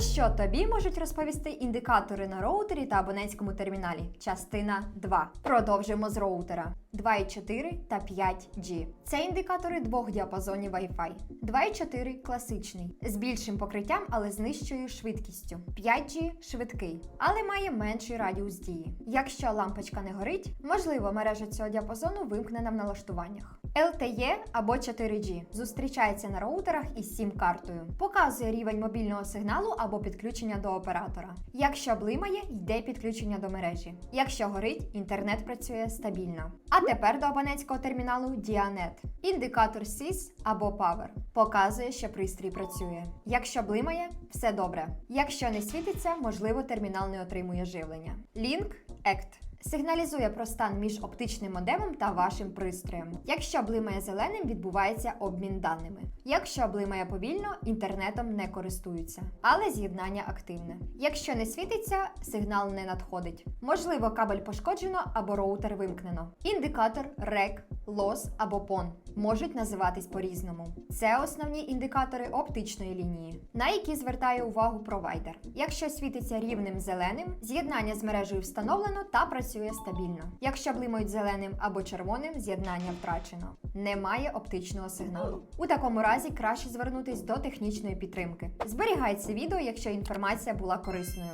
що тобі можуть розповісти індикатори на роутері та абонентському терміналі? Частина 2. Продовжуємо з роутера. 2.4 та 5G. Це індикатори двох діапазонів Wi-Fi. 2.4 класичний, з більшим покриттям, але з нижчою швидкістю. 5G швидкий, але має менший радіус дії. Якщо лампочка не горить, можливо, мережа цього діапазону вимкнена в налаштуваннях. LTE або 4G зустрічається на роутерах із сім-картою. Показує рівень мобільного сигналу або підключення до оператора. Якщо блимає, йде підключення до мережі. Якщо горить, інтернет працює стабільно. А тепер до абонентського терміналу Dianet. Індикатор SIS або Power показує, що пристрій працює. Якщо блимає, все добре. Якщо не світиться, можливо, термінал не отримує живлення. Link Act сигналізує про стан між оптичним модемом та вашим пристроєм. Якщо блимає зеленим, відбувається обмін даними. Якщо блимає повільно, інтернетом не користуються, але з'єднання активне. Якщо не світиться, сигнал не надходить. Можливо, кабель пошкоджено або роутер вимкнено. Індикатор REC, LOS або PON можуть називатись по-різному. Це основні індикатори оптичної лінії, на які звертає увагу провайдер. Якщо світиться рівним зеленим, з'єднання з мережею встановлено та працює стабільно. Якщо блимають зеленим або червоним, з'єднання втрачено. Немає оптичного сигналу. У такому разі краще звернутись до технічної підтримки. Зберігайте це відео, якщо інформація була корисною.